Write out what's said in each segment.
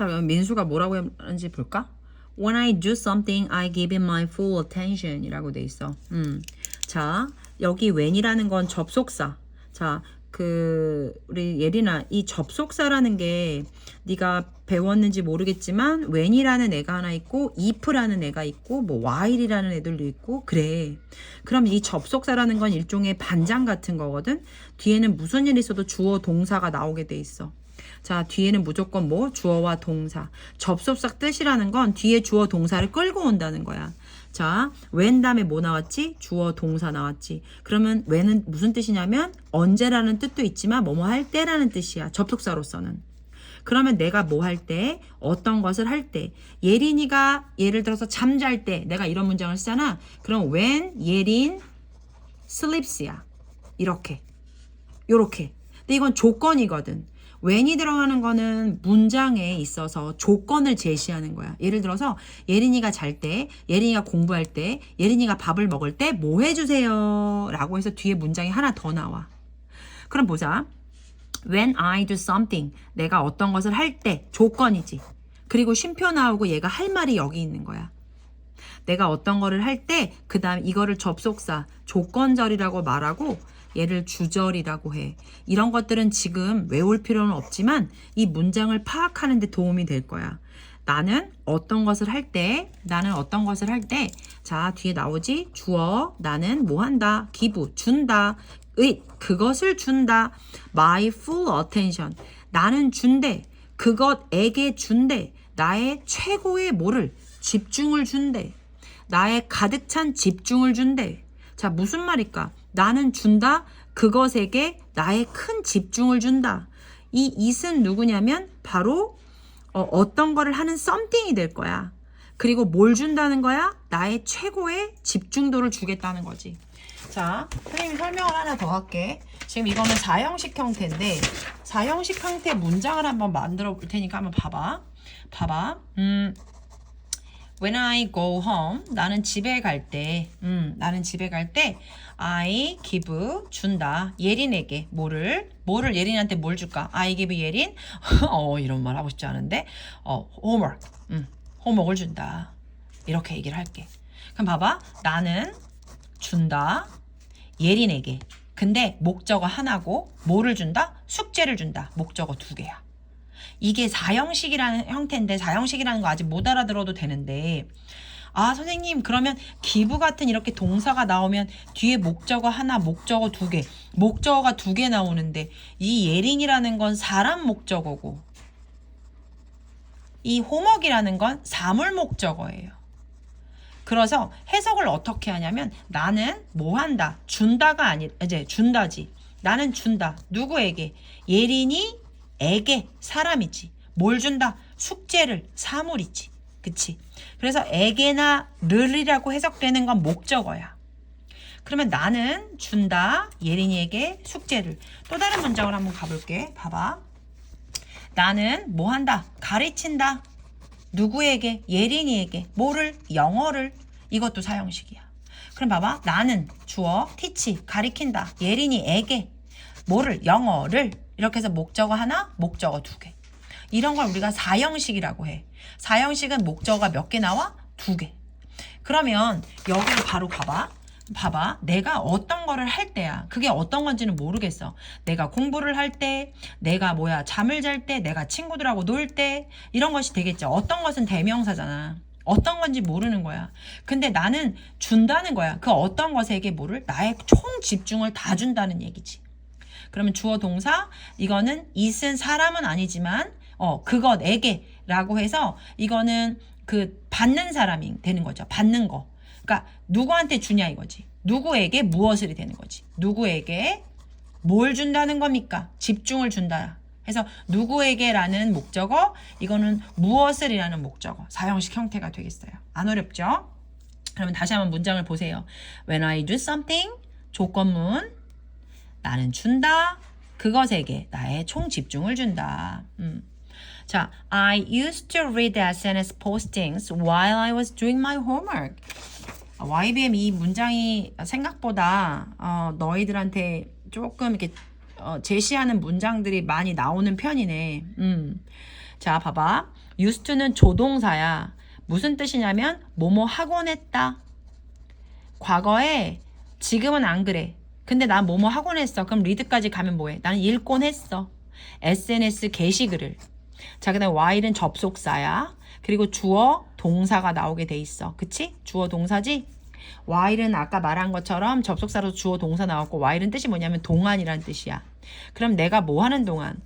자, 그럼 민수가 뭐라고 했는지 볼까? When I do something, I give it my full attention 이라고 돼 있어. 음. 자, 여기 when이라는 건 접속사. 자, 그 우리 예린아 이 접속사라는 게 네가 배웠는지 모르겠지만 when이라는 애가 하나 있고 if라는 애가 있고 뭐 while이라는 애들도 있고 그래. 그럼 이 접속사라는 건 일종의 반장 같은 거거든. 뒤에는 무슨 일이 있어도 주어 동사가 나오게 돼 있어. 자, 뒤에는 무조건 뭐 주어와 동사. 접속사 뜻이라는 건 뒤에 주어 동사를 끌고 온다는 거야. 자, when 다음에 뭐 나왔지? 주어 동사 나왔지. 그러면 when은 무슨 뜻이냐면 언제라는 뜻도 있지만 뭐뭐 할 때라는 뜻이야. 접속사로서는. 그러면 내가 뭐 할 때, 어떤 것을 할 때, 예린이가 예를 들어서 잠잘 때 내가 이런 문장을 쓰잖아. 그럼 when 예린 sleeps야. 이렇게. 요렇게. 근데 이건 조건이거든. When이 들어가는 거는 문장에 있어서 조건을 제시하는 거야. 예를 들어서 예린이가 잘 때, 예린이가 공부할 때, 예린이가 밥을 먹을 때 뭐 해주세요. 라고 해서 뒤에 문장이 하나 더 나와. 그럼 보자. When I do something. 내가 어떤 것을 할 때 조건이지. 그리고 쉼표 나오고 얘가 할 말이 여기 있는 거야. 내가 어떤 거를 할 때 그 다음 이거를 접속사 조건절이라고 말하고 얘를 주절이라고 해. 이런 것들은 지금 외울 필요는 없지만 이 문장을 파악하는 데 도움이 될 거야. 나는 어떤 것을 할 때, 나는 어떤 것을 할 때, 자, 뒤에 나오지? 주어, 나는 뭐 한다? 기부, 준다. 의, 그것을 준다. My full attention. 나는 준대. 그것에게 준대. 나의 최고의 뭐를? 집중을 준대. 나의 가득 찬 집중을 준대. 자, 무슨 말일까? 나는 준다. 그것에게 나의 큰 집중을 준다. 이 it은 누구냐면 바로 어, 떤 거를 하는 썸띵이 될 거야. 그리고 뭘 준다는 거야? 나의 최고의 집중도를 주겠다는 거지. 자, 선생님이 설명을 하나 더 할게. 지금 이거는 4형식 형태인데 4형식 형태 문장을 한번 만들어 볼 테니까 한번 봐봐. 봐봐. 음, When I go home, 나는 집에 갈 때, 음, 나는 집에 갈 때, I give 준다. 예린에게 뭐를, 뭐를 예린한테 뭘 줄까? I give 예린, 어 이런 말 하고 싶지 않은데, 어 homework, 음, homework을 준다. 이렇게 얘기를 할게. 그럼 봐봐, 나는 준다. 예린에게. 근데 목적어 하나고, 뭐를 준다? 숙제를 준다. 목적어 두 개야. 이게 4형식이라는 형태인데 4형식이라는 거 아직 못 알아들어도 되는데. 아 선생님 그러면 기부 같은 이렇게 동사가 나오면 뒤에 목적어 하나 목적어 두 개 목적어가 두 개 나오는데 이 예린이라는 건 사람 목적어고 이 호먹이라는 건 사물 목적어예요. 그래서 해석을 어떻게 하냐면 나는 뭐 한다? 준다가 아니 이제 준다지. 나는 준다. 누구에게? 예린이 에게 사람이지. 뭘 준다? 숙제를 사물이지. 그치? 그래서 에게나 르이라고 해석되는 건 목적어야. 그러면 나는 준다 예린이에게 숙제를 또 다른 문장을 한번 가볼게. 봐봐. 나는 뭐 한다? 가르친다. 누구에게? 예린이에게. 뭐를? 영어를. 이것도 사형식이야. 그럼 봐봐. 나는 주어, 티치, 가리킨다. 예린이에게. 뭐를? 영어를. 이렇게 해서 목적어 하나, 목적어 두 개. 이런 걸 우리가 사형식이라고 해. 사형식은 목적어가 몇 개 나와? 두 개. 그러면 여기를 바로 가봐. 봐봐. 내가 어떤 거를 할 때야. 그게 어떤 건지는 모르겠어. 내가 공부를 할 때, 내가 뭐야, 잠을 잘 때, 내가 친구들하고 놀 때, 이런 것이 되겠죠. 어떤 것은 대명사잖아. 어떤 건지 모르는 거야. 근데 나는 준다는 거야. 그 어떤 것에게 뭐를? 나의 총 집중을 다 준다는 얘기지. 그러면 주어 동사 이거는 it은 사람은 아니지만 어 그것에게라고 해서 이거는 그 받는 사람이 되는 거죠. 받는 거. 그러니까 누구한테 주냐 이거지. 누구에게 무엇을 되는 거지. 누구에게 뭘 준다는 겁니까? 집중을 준다. 해서 누구에게라는 목적어, 이거는 무엇을이라는 목적어, 사형식 형태가 되겠어요. 안 어렵죠? 그러면 다시 한번 문장을 보세요. When I do something, 조건문, 나는 준다. 그것에게 나의 총 집중을 준다. 음. 자, I used to read SNS postings while I was doing my homework. YBM 이 문장이 생각보다 어, 너희들한테 조금 이렇게 어, 제시하는 문장들이 많이 나오는 편이네. 음. 자, 봐봐. used to는 조동사야. 무슨 뜻이냐면 뭐뭐 하곤 했다. 과거에 지금은 안 그래. 근데 난 뭐뭐 하곤 했어. 그럼 리드까지 가면 뭐해? 나는 읽곤 했어. SNS 게시글을. 자, 그 다음에 while은 접속사야. 그리고 주어 동사가 나오게 돼 있어. 그치? 주어 동사지? while은 아까 말한 것처럼 접속사로 주어 동사 나왔고 while은 뜻이 뭐냐면 동안이라는 뜻이야. 그럼 내가 뭐 하는 동안?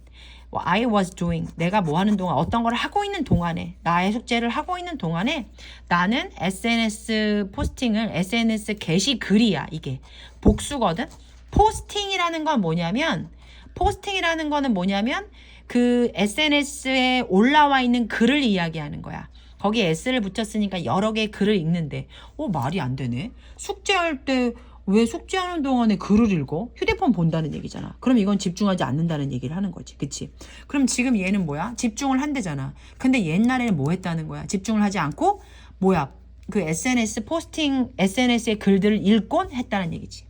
I was doing. 내가 뭐 하는 동안 어떤 걸 하고 있는 동안에 나의 숙제를 하고 있는 동안에 나는 SNS 포스팅을 SNS 게시 글이야 이게 복수거든. 포스팅이라는 건 뭐냐면 포스팅이라는 거는 뭐냐면 그 SNS에 올라와 있는 글을 이야기하는 거야. 거기에 S를 붙였으니까 여러 개의 글을 읽는데, 어, 말이 안 되네. 숙제할 때 왜 숙제하는 동안에 글을 읽어? 휴대폰 본다는 얘기잖아. 그럼 이건 집중하지 않는다는 얘기를 하는 거지. 그치? 그럼 지금 얘는 뭐야? 집중을 한대잖아. 근데 옛날에는 뭐 했다는 거야? 집중을 하지 않고, 뭐야? 그 SNS 포스팅, SNS의 글들을 읽곤 했다는 얘기지.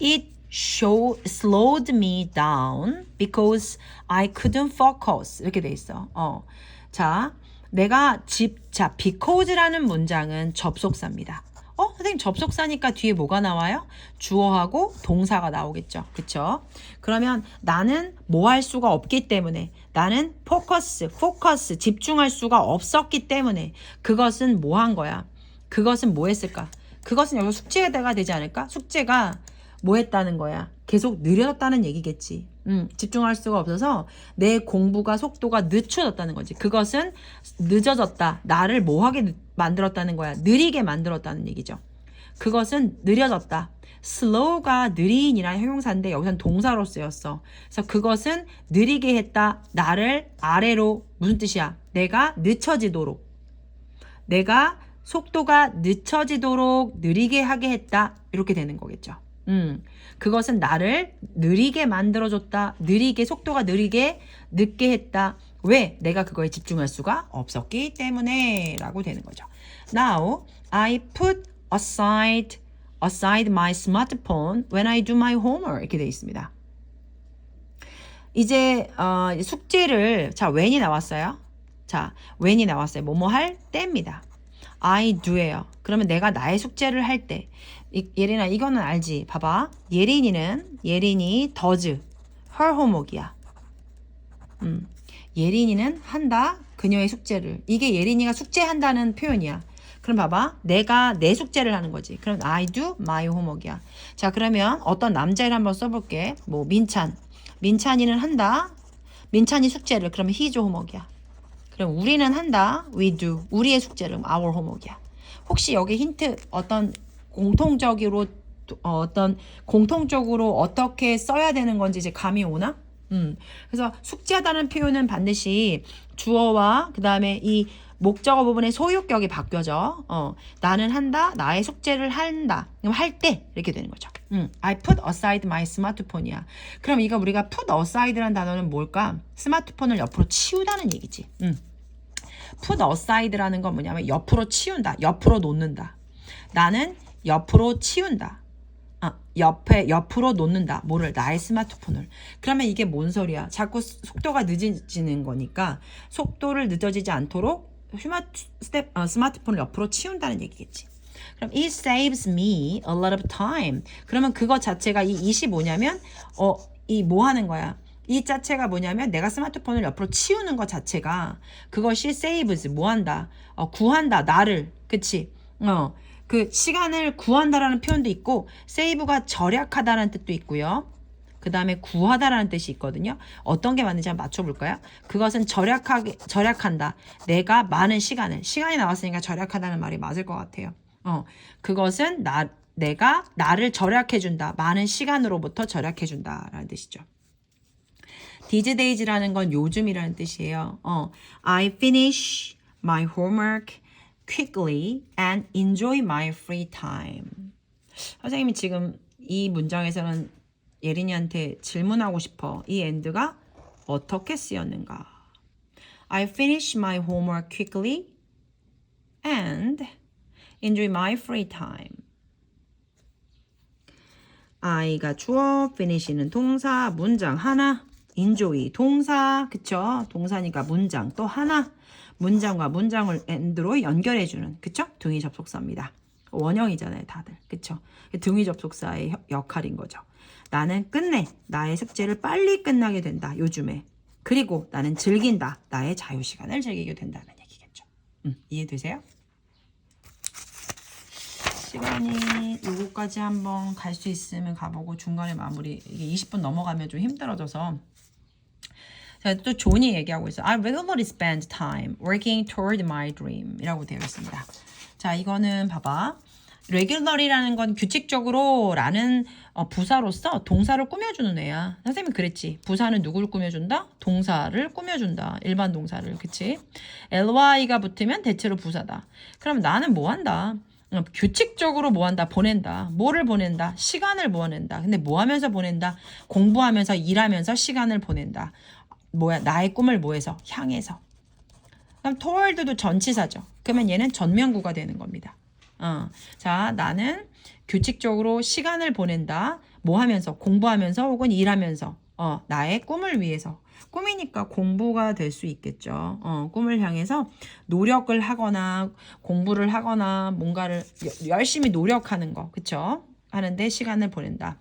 It show, slowed me down because I couldn't focus. 이렇게 돼 있어. 어. 자, 내가 집, 자, because라는 문장은 접속사입니다. 어, 선생님 접속사니까 뒤에 뭐가 나와요? 주어하고 동사가 나오겠죠. 그쵸? 그러면 나는 뭐 할 수가 없기 때문에 나는 포커스, 포커스, 집중할 수가 없었기 때문에 그것은 뭐 한 거야? 그것은 뭐 했을까? 그것은 여기서 숙제가 되지 않을까? 숙제가 뭐 했다는 거야? 계속 느려졌다는 얘기겠지. 음, 집중할 수가 없어서 내 공부가 속도가 늦춰졌다는 거지. 그것은 늦어졌다. 나를 뭐하게 늦- 만들었다는 거야. 느리게 만들었다는 얘기죠. 그것은 느려졌다. slow가 느린이라는 형용사인데 여기선 동사로 쓰였어. 그래서 그것은 느리게 했다. 나를 아래로 무슨 뜻이야? 내가 늦춰지도록. 내가 속도가 늦춰지도록 느리게 하게 했다. 이렇게 되는 거겠죠. 음, 그것은 나를 느리게 만들어줬다. 느리게, 속도가 느리게, 늦게 했다. 왜? 내가 그거에 집중할 수가 없었기 때문에 라고 되는 거죠. Now, I put aside, aside my smartphone when I do my homework. 이렇게 돼 있습니다. 이제 어, 숙제를 자 when이 나왔어요. 자 when이 나왔어요. 뭐뭐 할 때입니다. I do예요. 그러면 내가 나의 숙제를 할 때, 이, 예린아 이거는 알지? 봐봐. 예린이는 예린이 does her homework이야. 음, 예린이는 한다 그녀의 숙제를. 이게 예린이가 숙제한다는 표현이야. 그럼 봐봐. 내가 내 숙제를 하는 거지. 그럼 I do my homework이야. 자, 그러면 어떤 남자를 한번 써볼게. 뭐 민찬. 민찬이는 한다. 민찬이 숙제를. 그러면 his homework이야. 그럼 우리는 한다. We do. 우리의 숙제를 our homework이야. 혹시 여기 힌트 어떤 공통적으로 어, 어떤 공통적으로 어떻게 써야 되는 건지 이제 감이 오나? 음. 그래서 숙제하다는 표현은 반드시 주어와 그 다음에 이 목적어 부분의 소유격이 바뀌어져. 어, 나는 한다. 나의 숙제를 한다. 그럼 할 때 이렇게 되는 거죠. 음, I put aside my smartphone이야. 그럼 이거 우리가 put aside라는 단어는 뭘까? 스마트폰을 옆으로 치우다는 얘기지. 음. put aside라는 건 뭐냐면 옆으로 치운다. 옆으로 놓는다. 나는 옆으로 치운다. 아, 옆에 옆으로 놓는다. 뭐를 나의 스마트폰을. 그러면 이게 뭔 소리야? 자꾸 속도가 늦어지는 거니까 속도를 늦어지지 않도록 휴마 스텝 어, 스마트폰을 옆으로 치운다는 얘기겠지. 그럼 it saves me a lot of time. 그러면 그거 자체가 이 25냐면 어 이 뭐 하는 거야? 이 자체가 뭐냐면 내가 스마트폰을 옆으로 치우는 것 자체가 그것이 saves 뭐 한다? 어 구한다 나를. 그치? 어. 그 시간을 구한다라는 표현도 있고 save가 절약하다라는 뜻도 있고요. 그 다음에 구하다라는 뜻이 있거든요. 어떤 게 맞는지 한번 맞춰볼까요? 그것은 절약하게, 절약한다. 내가 많은 시간을, 시간이 나왔으니까 절약하다는 말이 맞을 것 같아요. 어, 그것은 나, 내가 나를 절약해준다. 많은 시간으로부터 절약해준다 라는 뜻이죠. these days라는 건 요즘이라는 뜻이에요. 어, I finish my homework quickly and enjoy my free time. 선생님이 지금 이 문장에서는 예린이한테 질문하고 싶어. 이 엔드가 어떻게 쓰였는가? I finish my homework quickly and enjoy my free time. I가 주어, finish는 동사, 문장 하나. enjoy 동사 그쵸 동사니까 문장 또 하나 문장과 문장을 and로 연결해주는 그쵸? 등위 접속사입니다. 원형이잖아요 다들. 그쵸? 등위 접속사의 혀- 역할인 거죠. 나는 끝내. 나의 숙제를 빨리 끝나게 된다 요즘에. 그리고 나는 즐긴다. 나의 자유시간을 즐기게 된다는 얘기겠죠. 음, 이해되세요? 시간이 요거까지 한번 갈 수 있으면 가보고 중간에 마무리 이게 20분 넘어가면 좀 힘들어져서 자, 또 존이 얘기하고 있어요. I regularly spend time working toward my dream 이라고 되어 있습니다. 자, 이거는 봐봐. regularly라는 건 규칙적으로 라는 어, 부사로서 동사를 꾸며주는 애야. 선생님이 그랬지. 부사는 누구를 꾸며준다? 동사를 꾸며준다. 일반 동사를. 그치? ly가 붙으면 대체로 부사다. 그럼 나는 뭐 한다? 어, 규칙적으로 뭐 한다? 보낸다. 뭐를 보낸다? 시간을 보낸다. 근데 뭐 하면서 보낸다? 공부하면서 일하면서 시간을 보낸다. 뭐야? 나의 꿈을 뭐해서? 향해서. 그럼 toward도 전치사죠. 그러면 얘는 전면구가 되는 겁니다. 어. 자, 나는 규칙적으로 시간을 보낸다. 뭐 하면서? 공부하면서 혹은 일하면서. 어, 나의 꿈을 위해서. 꿈이니까 공부가 될 수 있겠죠. 어, 꿈을 향해서 노력을 하거나 공부를 하거나 뭔가를 여- 열심히 노력하는 거. 그쵸? 하는데 시간을 보낸다.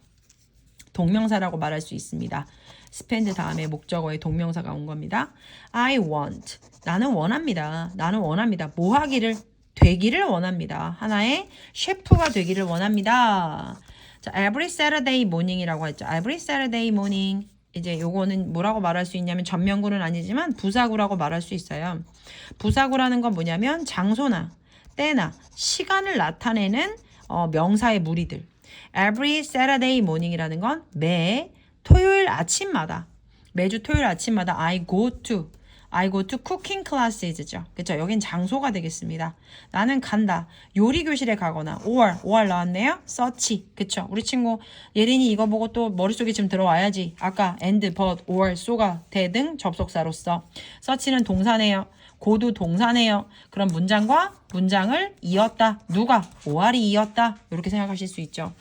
동명사라고 말할 수 있습니다. spend 다음에 목적어의 동명사가 온 겁니다. I want. 나는 원합니다. 나는 원합니다. 뭐 하기를 되기를 원합니다. 하나의 셰프가 되기를 원합니다. 자, every Saturday morning이라고 했죠. every Saturday morning. 이제 요거는 뭐라고 말할 수 있냐면 전면구는 아니지만 부사구라고 말할 수 있어요. 부사구라는 건 뭐냐면 장소나 때나 시간을 나타내는 어, 명사의 무리들. Every Saturday morning이라는 건 매 토요일 아침마다 매주 토요일 아침마다 I go to I go to cooking classes죠. 그쵸? 여긴 장소가 되겠습니다. 나는 간다. 요리 교실에 가거나 5월 5월 나왔네요. 서치. 그쵸? 우리 친구 예린이 이거 보고 또 머릿속에 지금 들어와야지. 아까 and, but, or, so가 대등 접속사로서 서치는 동사네요. 고도 동사네요. 그럼 문장과 문장을 이었다. 누가? 5월이 이었다. 이렇게 생각하실 수 있죠.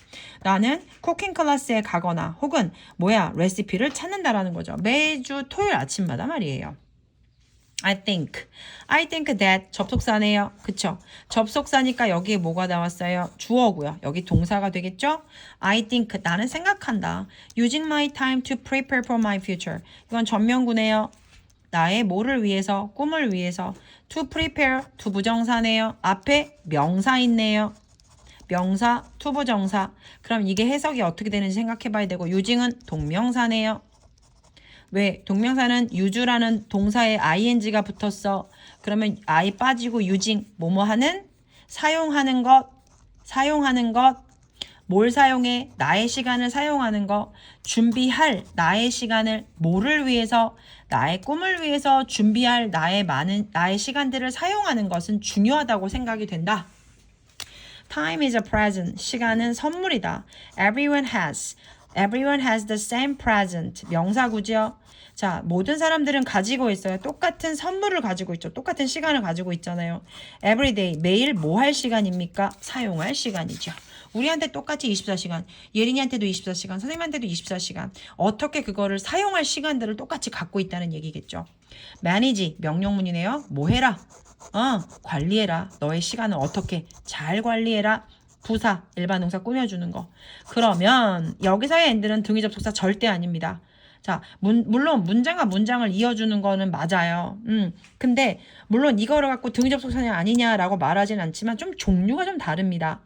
나는 쿠킹 클래스에 가거나 혹은 뭐야 레시피를 찾는다라는 거죠. 매주 토요일 아침마다 말이에요. I think. I think that 접속사네요. 그쵸? 접속사니까 여기에 뭐가 나왔어요? 주어고요. 여기 동사가 되겠죠? I think 나는 생각한다. Using my time to prepare for my future. 이건 전면구네요. 나의 뭐를 위해서, 꿈을 위해서. To prepare, to 부정사네요. 앞에 명사 있네요. 명사, to 부정사. 그럼 이게 해석이 어떻게 되는지 생각해 봐야 되고, using은 동명사네요. 왜 동명사는 유주라는 동사에 ing가 붙었어. 그러면 i 빠지고 using 뭐뭐 하는 사용하는 것 사용하는 것 뭘 사용해 나의 시간을 사용하는 것 준비할 나의 시간을 뭐를 위해서 나의 꿈을 위해서 준비할 나의 많은 나의 시간들을 사용하는 것은 중요하다고 생각이 된다. Time is a present. 시간은 선물이다. Everyone has. Everyone has the same present. 명사구죠. 자, 모든 사람들은 가지고 있어요. 똑같은 선물을 가지고 있죠. 똑같은 시간을 가지고 있잖아요. Every day. 매일 뭐 할 시간입니까? 사용할 시간이죠. 우리한테 똑같이 24시간, 예린이한테도 24시간, 선생님한테도 24시간. 어떻게 그거를 사용할 시간들을 똑같이 갖고 있다는 얘기겠죠. manage 명령문이네요. 뭐 해라? 어, 관리해라. 너의 시간을 어떻게 잘 관리해라. 부사, 일반 동사 꾸며주는 거. 그러면 여기서의 end는 등위 접속사 절대 아닙니다. 자, 문, 물론 문장과 문장을 이어주는 거는 맞아요. 음, 근데 물론 이거를 갖고 등위 접속사냐 아니냐라고 말하진 않지만 좀 종류가 좀 다릅니다.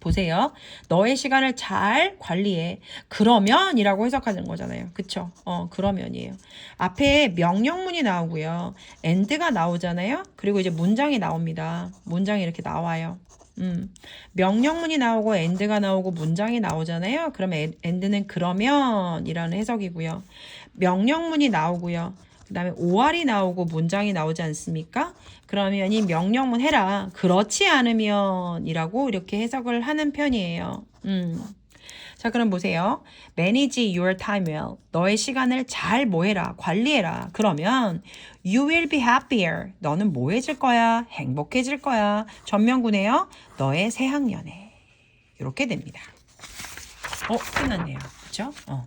보세요. 너의 시간을 잘 관리해. 그러면이라고 해석하는 거잖아요. 그쵸? 어, 그러면이에요. 앞에 명령문이 나오고요. end가 나오잖아요. 그리고 이제 문장이 나옵니다. 문장이 이렇게 나와요. 음, 명령문이 나오고 end가 나오고 문장이 나오잖아요. 그러면 end는 그러면이라는 해석이고요. 명령문이 나오고요. 그 다음에 OR이 나오고 문장이 나오지 않습니까? 그러면 이 명령문 해라. 그렇지 않으면 이라고 이렇게 해석을 하는 편이에요. 음. 자, 그럼 보세요. Manage your time well. 너의 시간을 잘 뭐해라. 관리해라. 그러면 you will be happier. 너는 뭐해질 거야? 행복해질 거야. 전면구네요. 너의 새 학년에. 이렇게 됩니다. 어, 끝났네요. 그쵸? 어.